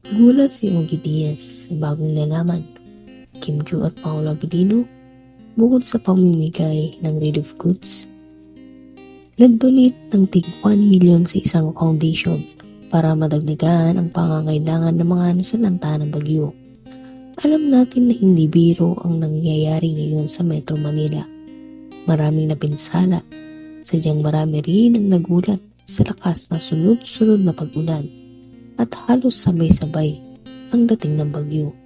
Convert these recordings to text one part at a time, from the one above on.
Gulat si Ogie Diaz sa bagong nalaman. Kim Joo at Paolo Abilino, bukod sa pamimigay ng relief goods, nagdonate ng tig 1 million sa isang foundation para madagdagan ang pangangailangan ng mga nasalanta ng bagyo. Alam natin na hindi biro ang nangyayari ngayon sa Metro Manila. Maraming napinsala, sadyang marami rin ang nagulat sa lakas na sunod-sunod na pag-ulan at halos sabay-sabay ang dating ng bagyo.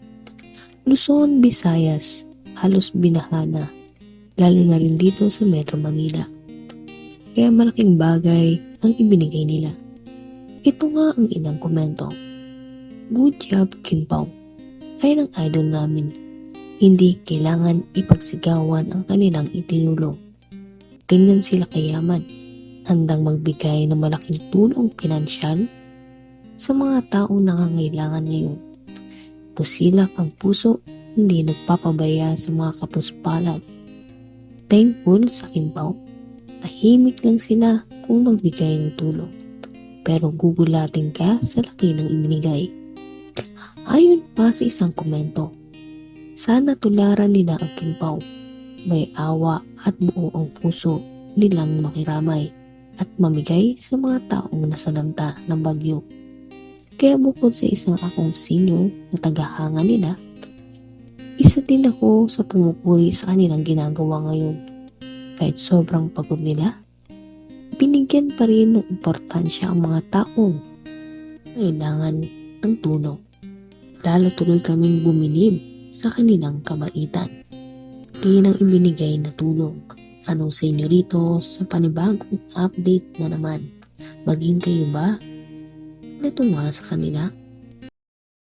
Luzon, Visayas, halos binahana, lalo na rin dito sa Metro Manila. Kaya malaking bagay ang ibinigay nila. Ito nga ang ilang komento. Good job, Kim Pao. Ay ng idol namin. Hindi kailangan ipagsigawan ang kanilang itinulong. Ganyan sila kayaman. Handang magbigay ng malaking tulong pinansyal sa mga taong nangangailangan ngayon. Pusilak ang puso, hindi nagpapabaya sa mga kapuspalad. Thankful sa Kimpaw, tahimik lang sila kung magbigay ng tulong. Pero gugulatin ka sa laki ng ibinigay. Ayon pa sa isang komento, sana tularan nila ang Kimpaw. May awa at buo ang puso nilang makiramay at mamigay sa mga taong nasalanta ng bagyo. Kaya bukod sa isang akong senior na tagahanga nila, isa din ako sa pumupuri sa kanilang ginagawa ngayon. Kahit sobrang pagod nila, binigyan pa rin ng importansya ang mga taong kailangan ng tulong. Lalo tuloy kaming bumilib sa kanilang kabaitan. Din ang ibinigay na tulong. Anong sa inyo rito sa panibagong update na naman? Maging kayo ba natuwa sa kanila?